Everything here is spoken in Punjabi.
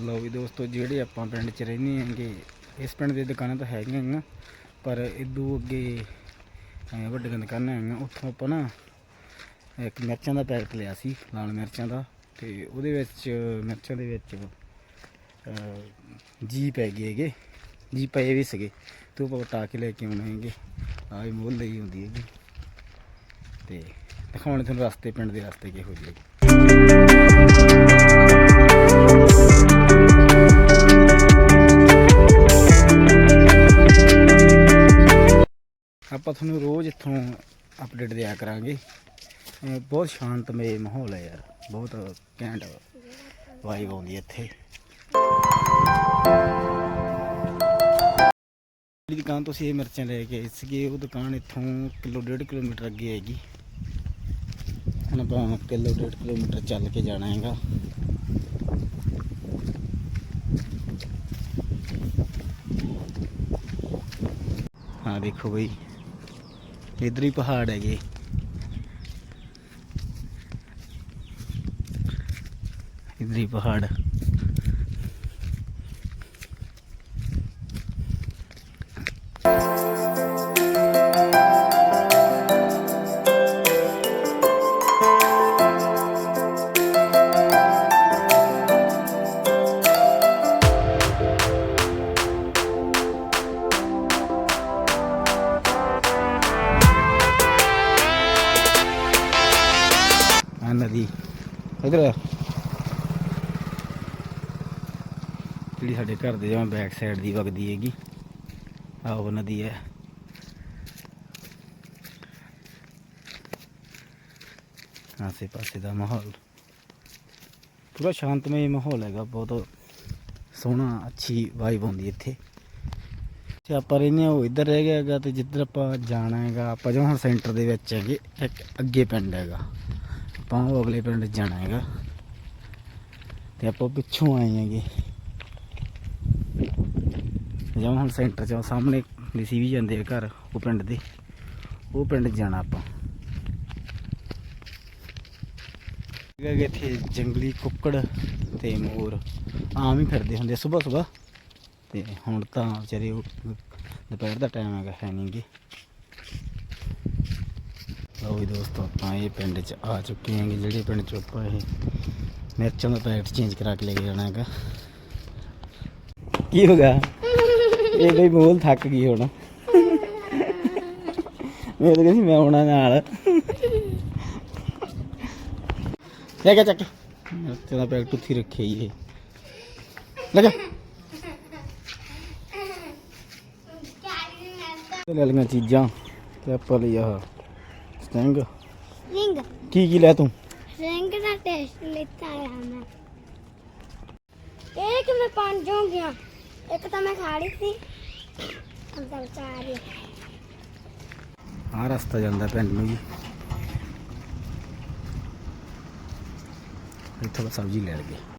ਲਓ ਵੀ ਦੋਸਤੋ, ਜਿਹੜੇ ਆਪਾਂ ਪਿੰਡ 'ਚ ਰਹਿੰਦੇ ਆਂਗੇ ਇਸ ਪਿੰਡ ਦੇ ਦੁਕਾਨਾਂ ਤਾਂ ਹੈਗੀਆਂ ਹੈਗੀਆਂ ਪਰ ਇਦੋਂ ਅੱਗੇ ਵੱਡੀਆਂ ਦੁਕਾਨਾਂ ਹੈਗੀਆਂ, ਉੱਥੋਂ ਆਪਾਂ ਨਾ ਇੱਕ ਮਿਰਚਾਂ ਦਾ ਪੈਕਟ ਲਿਆ ਸੀ, ਲਾਲ ਮਿਰਚਾਂ ਦਾ, ਤੇ ਉਹਦੇ ਵਿੱਚ, ਮਿਰਚਾਂ ਦੇ ਵਿੱਚ ਜੀ ਪੈ ਗਏ ਹੈਗੇ ਜੀ ਪਏ ਵੀ ਸੀਗੇ, ਤੇ ਉਹ ਆਪਾਂ ਕੇ ਲੈ ਕੇ ਆਉਣੇ ਹੈਗੇ ਆ ਵੀ ਮੁੱਲ ਲਈ ਹੁੰਦੀ ਹੈਗੀ। ਤੇ ਦਿਖਾਉਣੇ ਤੁਹਾਨੂੰ ਰਸਤੇ, ਪਿੰਡ ਦੇ ਰਸਤੇ ਕਿਹੋ ਜਿਹੇ ਆਪਾਂ ਤੁਹਾਨੂੰ ਰੋਜ਼ ਇੱਥੋਂ ਅਪਡੇਟ ਦਿਆ ਕਰਾਂਗੇ। ਬਹੁਤ ਸ਼ਾਂਤਮਈ ਮਾਹੌਲ ਹੈ ਯਾਰ। ਬਹੁਤ ਘੈਂਟ ਵਾਈਬ ਆਉਂਦੀ ਇੱਥੇ। ਜਿਹੜੀ ਦੁਕਾਨ ਤੋਂ ਅਸੀਂ ਇਹ ਮਿਰਚਾਂ ਲੈ ਕੇ ਆਏ ਸੀਗੇ। ਉਹ ਦੁਕਾਨ ਇੱਥੋਂ ਕਿਲੋ ਡੇਢ ਕਿਲੋਮੀਟਰ ਅੱਗੇ ਹੈਗੀ। ਹੁਣ ਆਪਾਂ ਕਿਲੋ ਡੇਢ ਕਿਲੋਮੀਟਰ ਚੱਲ ਕੇ ਜਾਣਾ ਹੈਗਾ। ਹਾਂ ਦੇਖੋ ਬਈ। ਇਧਰ ਹੀ ਪਹਾੜ ਹੈਗੇ। ਇਧਰ ਹੀ ਪਹਾੜ। ਆ ਇਧਰ ਜਿਹੜੀ ਸਾਡੇ ਘਰ ਦੇ ਜਮਾਂ ਬੈਕ ਸਾਈਡ ਦੀ ਵਗਦੀ ਹੈਗੀ। ਆਹ ਉਹ ਨਦੀ ਹੈ। ਆਸੇ ਪਾਸੇ ਦਾ ਮਾਹੌਲ। ਪੂਰਾ ਸ਼ਾਂਤਮਈ ਮਾਹੌਲ ਹੈਗਾ, ਬਹੁਤ ਸੋਹਣਾ, ਅੱਛੀ ਵਾਈਬ ਆਉਂਦੀ ਇੱਥੇ। ਤੇ ਆਪਾਂ ਰਹਿੰਦੇ ਹਾਂ, ਉਹ ਇੱਧਰ ਰਹਿ ਗਿਆ ਹੈਗਾ ਤੇ ਜਿੱਧਰ ਆਪਾਂ ਜਾਣਾ ਹੈਗਾ, ਆਪਾਂ ਜੋ ਹੁਣ ਸੈਂਟਰ ਦੇ ਵਿੱਚ ਹੈਗੇ, ਇੱਕ ਅੱਗੇ ਪਿੰਡ ਹੈਗਾ। ਆਪਾਂ ਉਹ ਅਗਲੇ ਪਿੰਡ ਜਾਣਾ ਹੈਗਾ। ਤੇ ਆਪਾਂ ਪਿੱਛੋਂ ਆਏ ਹੈਗੇ। ਜਿਵੇਂ ਹੁਣ ਸੈਂਟਰ ਚ ਸਾਹਮਣੇ ਲਿਸੀ ਵੀ ਜਾਂਦੇ ਆ ਘਰ, ਉਹ ਪਿੰਡ ਦੇ। ਉਹ ਪਿੰਡ ਜਾਣਾ ਆਪਾਂ। ਹੈਗਾ ਇੱਥੇ ਜੰਗਲੀ ਕੁੱਕੜ ਤੇ ਮੋਰ। ਆਮ ਹੀ ਫਿਰਦੇ ਹੁੰਦੇ ਸਵੇਰ ਸਵੇਰ ਤੇ ਹੁਣ ਤਾਂ ਵਿਚਾਰੇ ਉਹ ਦੁਪਹਿਰ ਦਾ ਟਾਈਮ ਹੈਗਾ, ਹੈ ਨਹੀਂ ਗੇ। ਲਓ ਵੀ ਦੋਸਤੋ, ਆਪਾਂ ਇਹ ਪਿੰਡ 'ਚ ਆ ਚੁੱਕੇ ਹਾਂਗੇ, ਜਿਹੜੇ ਪਿੰਡ 'ਚ ਆਪਾਂ ਇਹ ਮਿਰਚਾਂ ਦਾ ਪੈਕਟ ਚੇਂਜ ਕਰਾ ਕੇ ਲੈ ਕੇ ਜਾਣਾ ਹੈਗਾ। ਕੀ ਹੋ ਗਿਆ? ਇਹ ਬਈ ਬੋਲ ਥੱਕ ਗਈ ਹੁਣ। ਮੈਂ ਤਾਂ ਕਹਿੰਦੀ ਮੈਂ ਆਉਣਾ ਨਾਲ। ਲੈ ਕੇ ਚੱਕ। ਮਿਰਚਾਂ ਦਾ ਪੈਕਟ ਉੱਥੇ ਰੱਖਿਆ ਹੀ ਇਹ। ਲੈ ਜਾ। ਲੈ ਲਈਆਂ ਚੀਜ਼ਾਂ ਤੇ ਆਪਾਂ ਲਈ ਆਹ ਸਟੈਂਗ ਰਿੰਗ ਕੀ ਕੀ ਲੈ ਤੂੰ? ਰਿੰਗ ਦਾ ਟੈਸਟ ਲਿੱਤਾ ਆ ਮੈਂ। ਇਹ ਕਿ ਮੈਂ ਪੰਜ ਹੋ ਗਿਆ ਇੱਕ ਤਾਂ ਮੈਂ ਖਾੜੀ ਸੀ। ਅੰਦਰ ਚਾਰ ਹੀ। ਆਹ ਰਸਤਾ ਜਾਂਦਾ ਪਿੰਡ ਨੂੰ ਜੀ। ਇੱਥੋਂ ਸਬਜ਼ੀ ਲੈ ਲਈਏ।